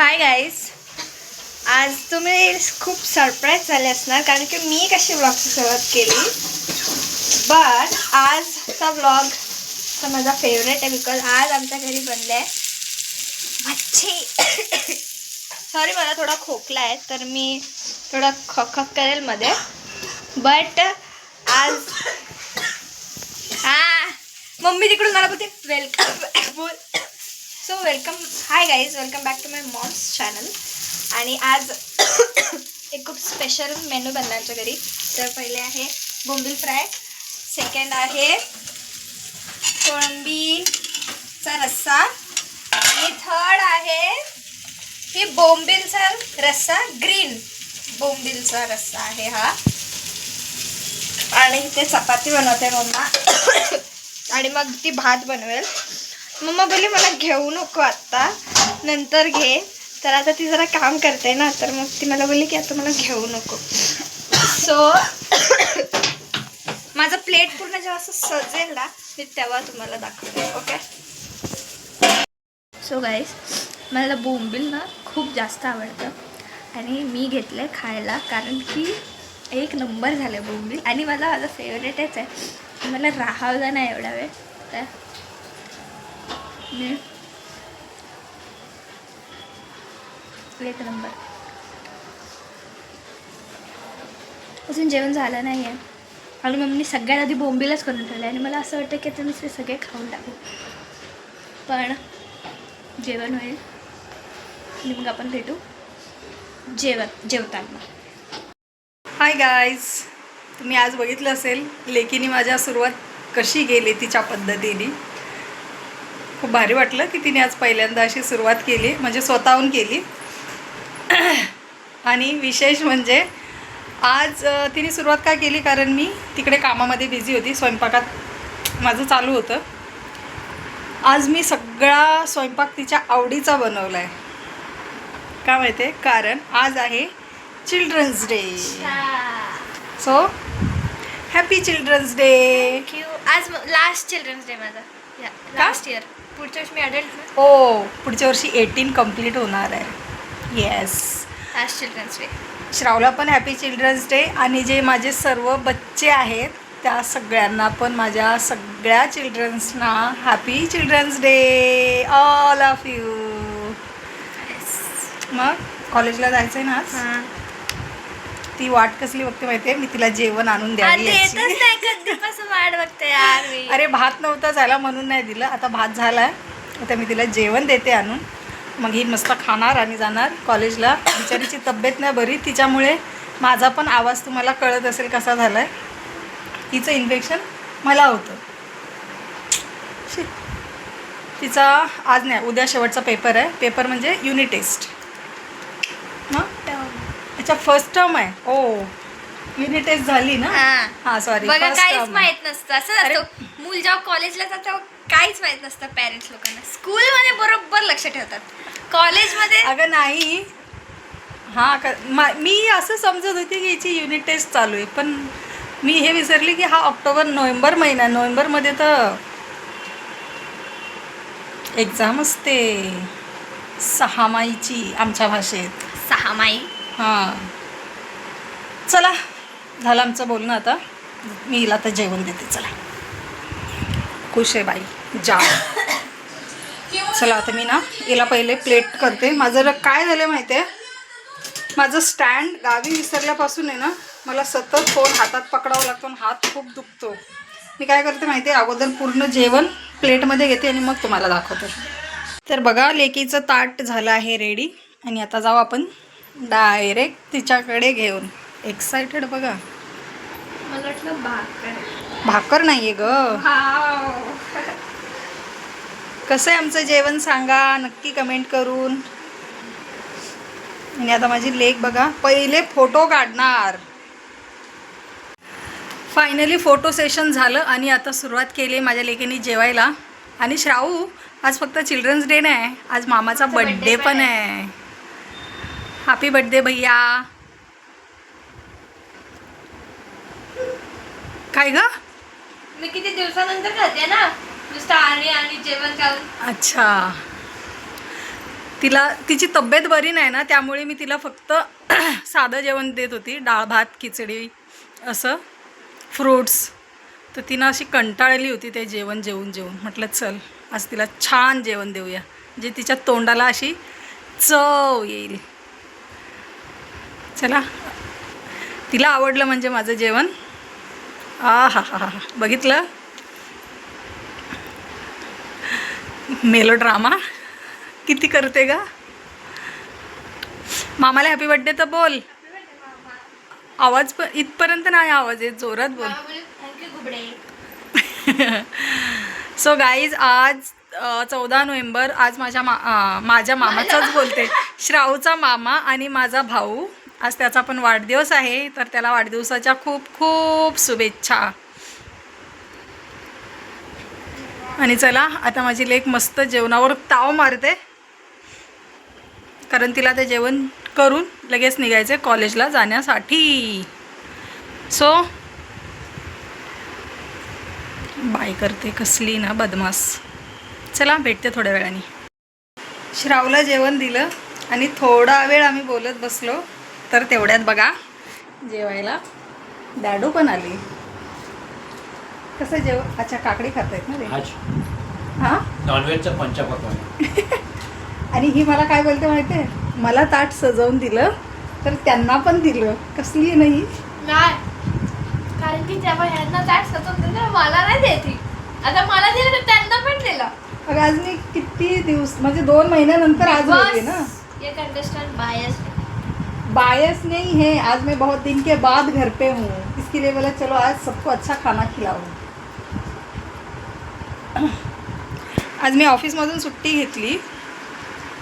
Hi guys आज तुम्ही खूप सरप्राईज झाले असणार कारण की मी कशी ब्लॉगची सुरुवात केली? बट आजचा ब्लॉग हा माझा फेवरेट आहे बिकॉज आज आमच्या घरी बनले आहे मच्छी. सॉरी मला थोडा खोकला आहे तर मी थोडा खक करेल मध्ये. बट आज हा मम्मी तिकडून मला बोलते वेलकम बोल. So welcome hi guys welcome back to my mom's channel आणि आज एक खूप स्पेशल मेनू बनला आमच्या घरी. तर पहिले आहे बोंबील फ्राय. सेकंड आहे कोळंबीचा रस्सा. आणि थर्ड आहे ही बोंबीलचा रस्सा ग्रीन बोंबीलचा रस्सा आहे हा. आणि इथे चपाती बनवते मम्मा. आणि मग ती भात बनवेल. मम्मा बोलली मला घेऊ नको आत्ता. नंतर घे. तर आता ती जरा काम करते ना तर मग ती मला बोलली की आता मला घेऊ नको. सो माझं प्लेट पूर्ण जेव्हा असं सजेल ना मी तेव्हा तुम्हाला दाखवते ओके सो गाईस मला बोंबील ना खूप जास्त आवडतं. आणि मी घेतलं आहे खायला कारण की एक नंबर झालं बोंबील. आणि मला माझं फेवरेटच आहे. मला राहावं नाही एवढा वेळ. तर एक नंबर. अजून जेवण झालं नाही आहे आणि मम्मीने सगळ्यात आधी बोंबीलच करून ठेवलं आणि मला असं वाटतं की आता मी ते सगळे खाऊन टाकू. पण जेवण होईल. आणि मग आपण भेटू. जेवण जेवताना हाय गाईज तुम्ही आज बघितलं असेल लेकीने माझ्या सुरुवात कशी गेली तिच्या पद्धतीने? खूप भारी वाटलं की तिने आज पहिल्यांदा अशी सुरुवात केली म्हणजे स्वतःहून केली. आणि विशेष म्हणजे आज तिने सुरुवात का केली? कारण मी तिकडे कामामध्ये बिझी होती स्वयंपाकात माझं चालू होतं. आज मी सगळा स्वयंपाक तिच्या आवडीचा बनवला आहे का माहिती आहे कारण आज आहे children's day. So happy children's day. आज लास्ट चिल्ड्रन्स डे माझा. लास्ट इयर पुढच्या वर्षी मी अडल्ट ओ पुढच्या वर्षी एटीन कंप्लीट होणार आहे. येस लास्ट चिल्ड्रन्स डे श्रावला पण हॅपी चिल्ड्रन्स डे आणि जे माझे सर्व बच्चे आहेत त्या सगळ्यांना पण माझ्या सगळ्या चिल्ड्रन्सना happy children's day all of you मग कॉलेजला जायचं आहे ना आज? हां. ती वाट कसली बघते माहितीये? मी तिला जेवण आणून द्यावी येतच याची. नाही कधीपासून वाट बघते यार मी. अरे भात नव्हता झाला म्हणून नाही दिलं. आता भात झालाय. आता मी तिला जेवण देते आणून. मग ही मस्त खाणार आणि जाणार कॉलेजला. बिचारीची तब्येत नाही बरी. तिच्यामुळे माझा पण आवाज तुम्हाला कळत असेल कसा झालाय. हिचं इन्फेक्शन मला होतं. शी. तिचा आज नाही उद्या शेवटचा पेपर आहे. पेपर म्हणजे युनिट टेस्ट ना अच्छा फर्स्ट टर्म आहे. ओ युनिट टेस्ट झाली ना? हां. हां सॉरी बघा काहीच माहीत नसतं. असं मूल जेव्हा कॉलेजला जातं काहीच माहीत नसतं पॅरेंट्स लोकांना. स्कूलमध्ये बरोबर लक्ष ठेवतात. कॉलेजमध्ये अगं नाही. हां क मा मी असं समजत होती की हिची युनिट टेस्ट चालू आहे. पण मी हे विसरली की हा ऑक्टोबर नोव्हेंबर महिना. नोव्हेंबरमध्ये तर एक्झाम असते. सहामाईची आमच्या भाषेत. सहा माई? हां. चला झालं आमचं बोलणं आता. मी हिला आता जेवण देते चला. खुश आहे बाई जा. चला आता मी ना हिला पहिले प्लेट करते. माझं काय झालं माहिती आहे? माझं स्टँड गावी विसरल्यापासून आहे ना मला सतत फोन हातात पकडावं लागतो आणि हात खूप दुखतो. मी काय करते माहिती आहे? अगोदर पूर्ण जेवण प्लेटमध्ये घेते आणि मग तुम्हाला दाखवते. तर बघा लेकीचं ताट झालं आहे रेडी आणि आता जाऊ आपण डायरेक्ट तिच्याकडे घेऊन. एक्सायटेड बघा. मला वाटलं भाकर. भाकर नाही आहे ग कसं आहे आमचं जेवण सांगा नक्की कमेंट करून. आणि आता माझी लेक बघा पहिले फोटो काढणार. फायनली फोटो सेशन झालं आणि आता सुरुवात केली माझ्या लेकीने जेवायला. आणि श्रावू आज फक्त चिल्ड्रन्स डे नाही आज मामाचा बड्डे पण आहे. हॅपी बड्डे भैया. काय ग? मी किती दिवसानंतर खाते ना? नुसतं आणि आणि जेवण खाऊन. अच्छा. तिला तिची तब्येत बरी नाही ना त्यामुळे मी तिला फक्त साधं जेवण देत होती. डाळ भात खिचडी असं. फ्रूट्स. तर तिनं अशी कंटाळली होती ते जेवण जेवून जेवून. म्हटलं चल आज तिला छान जेवण देऊया. जे तिच्या तोंडाला अशी चव येईल. चला. तिला आवडलं म्हणजे माझं जेवण. आ हा हा हा बघितलं? मेलो ड्रामा किती करते का मामाला हॅपी बड्डे तर बोल. आवाज पण इथपर्यंत नाही आवाज येत जोरात बोल. सो गाईज आज चौदा नोव्हेंबर आज माझ्या मा माझ्या मामाचाच बोलते. श्रावचा मामा आणि माझा भाऊ. आज त्याचा पण वाढदिवस आहे तर त्याला वाढदिवसाच्या खूप खूप शुभेच्छा. आणि चला आता माझी लेक मस्त जेवणावर ताव मारते. कारण तिला ते जेवण करून लगेच निघायचे कॉलेजला जाण्यासाठी. सो बाय करते कसली ना बदमास चला भेटते थोड्या वेळाने. श्रावला जेवण दिलं आणि थोडा वेळ आम्ही बोलत बसलो. तर तेवढ्यात बघा जेवायला डॅडू पण आली. कसं जेव अच्छा काकडी खातायत ना आज. हां? नॉनव्हेजचं पंचपक्वान आणि ही मला काय बोलते माहिती आहे मला ताट सजवून दिलं तर त्यांना पण दिलं. कसली नाही नाही. कारण की जेव्हा ह्यांना ताट सतत दिलं मला नाही देती आता मला दिलं तर त्यांना पण दिलं. अगं आज मी किती दिवस म्हणजे दोन महिन्यानंतर आज बोलते ना. ये कंटेस्टेंट बायस बायस नहीं है आज मैं बहुत दिन के बाद घर पे हूँ। इसके लिए बोला चलो आज सबको अच्छा खाना खिलाओ आज मी ऑफिसमधून सुट्टी घेतली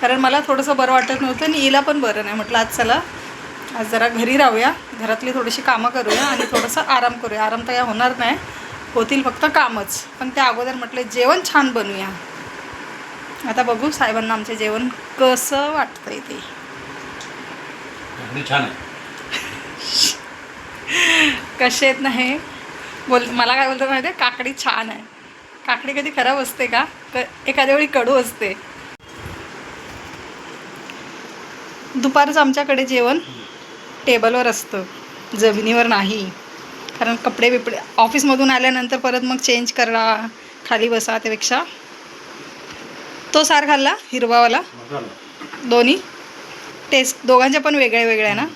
कारण मला थोडंसं बरं वाटत नव्हतं आणि हिला पण बरं नाही. म्हटलं आज चला आज जरा घरी राहूया घरातली थोडीशी कामं करूया आणि थोडंसं आराम करूया. आराम तर काय होणार नाही होतील फक्त कामच. पण त्या अगोदर म्हटलं जेवण छान बनवूया आता बघू साहेबांना आमचे जेवण कसं वाटतंय ते. छान आहे. कसे आहेत ना हे? बोल मला काय बोलतात माहिती आहे काकडी छान आहे. काकडी कधी खराब असते का? एखाद्या वेळी कडू असते. दुपारचं आमच्याकडे जेवण टेबलवर असतं. जमिनीवर नाही. कारण कपडे बिपडे ऑफिसमधून आल्यानंतर परत मग चेंज करा खाली बसा त्यापेक्षा. तो सार खाल्ला हिरवावाला. दोन्ही. टेस्ट दोघांच्या पण वेगळ्या वेगळ्या ना?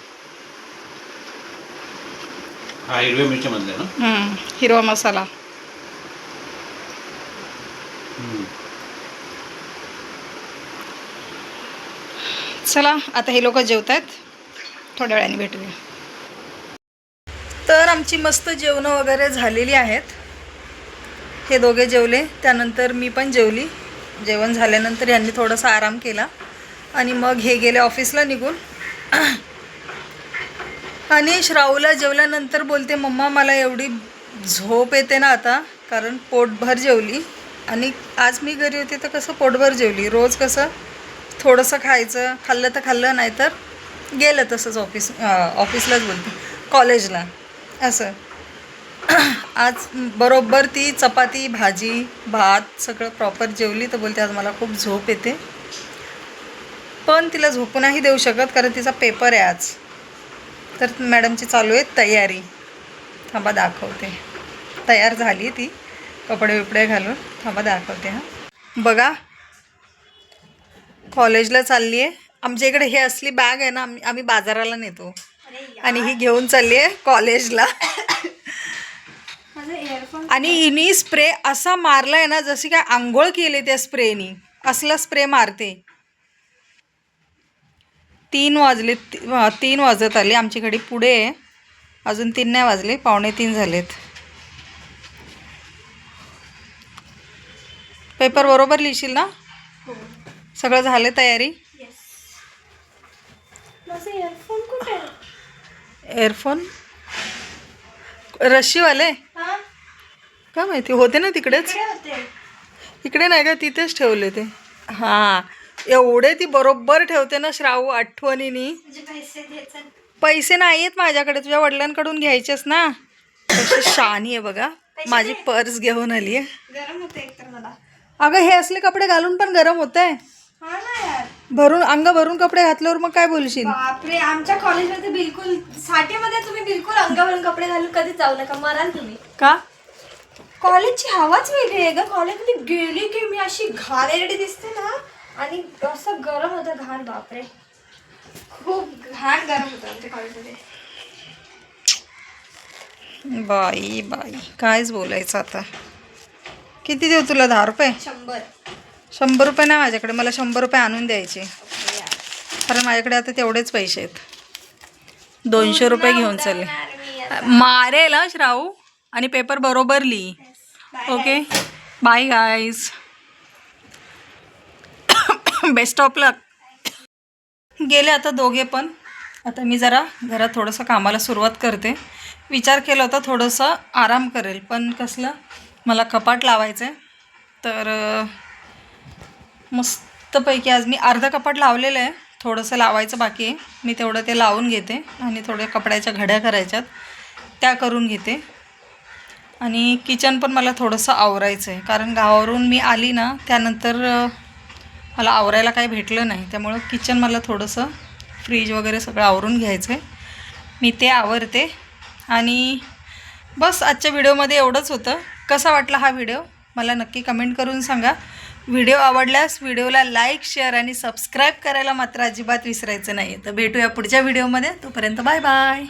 हा हिरवा मसाला. चला आता हे लोक जेवत आहेत थोड्या वेळाने भेटूया. तर आमची मस्त जेवणं वगैरे झालेली आहेत. हे दोघे जेवले त्यानंतर मी पण जेवली. जेवण झाल्यानंतर यांनी थोडासा आराम केला. आणि मग हे गेले ऑफिसला निघून. आणि श्रावला जेवल्यानंतर बोलते मम्मा मला एवढी झोप येते ना आता कारण पोटभर जेवली. आणि आज मी घरी होते तर कसं पोटभर जेवली? रोज कसं? थोडंसं खायचं खाल्लं तर खाल्लं नाही तर गेलं तसंच ऑफिस ऑफिसलाच बोलते कॉलेजला. असं. आज बरोबर ती चपाती भाजी भात सगळं प्रॉपर जेवली तर बोलते आज मला खूप झोप येते. पण तिला झोपू नाही देऊ शकत कारण तिचा पेपर आहे आज. तर मॅडमची चालू आहे तयारी. थांबा दाखवते. तयार झाली ती कपडे बिपडे घालून. थांबा दाखवते हां. बघा कॉलेजला चालली आहे आमच्या इकडे हे असली बॅग आहे ना आम्ही आम्ही बाजाराला नेतो. आणि ही घेऊन चालली आहे कॉलेजला आणि हिनी स्प्रे असा मारलाय ना जशी काय आंघोळ केली त्या स्प्रेनी. असला स्प्रे मारते. तीन वाजले तीन वाजत आले. आमची घडी पुढे आहे. अजून तीन नाही वाजले पावणे तीन झालेत. पेपर बरोबर लिहिशील ना? हो. सगळं झालं तयारी? एअरफोन रशीवाले हा? का माहिती होते ना तिकडेच? इकडे नाही का तिथेच ठेवले ते. हां. एवढे ती बरोबर ठेवते ना श्रावू आठवणीनी. पैसे नाही आहेत. माझ्याकडे तुझ्या वडिलांकडून घ्यायचेच ना. शानी आहे बघा. माझी पर्स घेऊन आली आहे. अगं हे असले कपडे घालून पण गरम होत आहे हा भरून अंग भरून कपडे घातल्यावर मग काय बोलशील? आमच्या कॉलेजमध्ये बिलकुल साठेमध्ये तुम्ही बिलकुल अंगावरून कपडे घालून कधीच जाऊ नका. मराल तुम्ही. का? कॉलेजची हवाच वेगळी आहे ग. कॉलेजमध्ये गेली की मी अशी घाणेरडी दिसते ना. आणि असं गरम होतं घाण बापरे. खूप घाण गरम होतं आमच्या कॉलेजमध्ये बाई बाई. कायच बोलायचं आता. किती देऊ तुला? दहा रुपये? शंभर. शंभर रुपये नाही माझ्याकडे. मला शंभर रुपये आणून द्यायचे. कारण माझ्याकडे आता तेवढेच पैसे आहेत. दोनशे रुपये घेऊन चालले मारेल श्राऊ. आणि पेपर बरोबर लिही okay bye guys best of luck गेले आता दोघे पण. आता मी जरा घरात थोडंसं कामाला सुरुवात करते. विचार केला होता थोडंसं आराम करेल पण कसलं मला कपाट लावायचं आहे तर मस्तपैकी आज मी अर्धं कपाट लावलेलं आहे. थोडंसं लावायचं बाकी आहे. मी तेवढं ते लावून घेते आणि थोड्या कपड्याच्या घड्या करायच्यात त्या करून घेते. आणि किचन पण मला थोडंसं आवरायचं आहे कारण गावावरून मी आली ना त्यानंतर मला आवरायला काही भेटलं नाही त्यामुळं किचन मला थोडंसं फ्रीज वगैरे सगळं आवरून घ्यायचं आहे मी ते आवरते आणि बस आजच्या व्हिडिओमध्ये एवढंच होतं. कसा वाटला हा व्हिडिओ? मला नक्की कमेंट करून सांगा. व्हिडिओ आवडल्यास व्हिडिओला लाईक शेअर आणि सबस्क्राईब करायला मात्र अजिबात विसरायचं नाही तर भेटूया पुढच्या व्हिडिओमध्ये. तोपर्यंत बाय बाय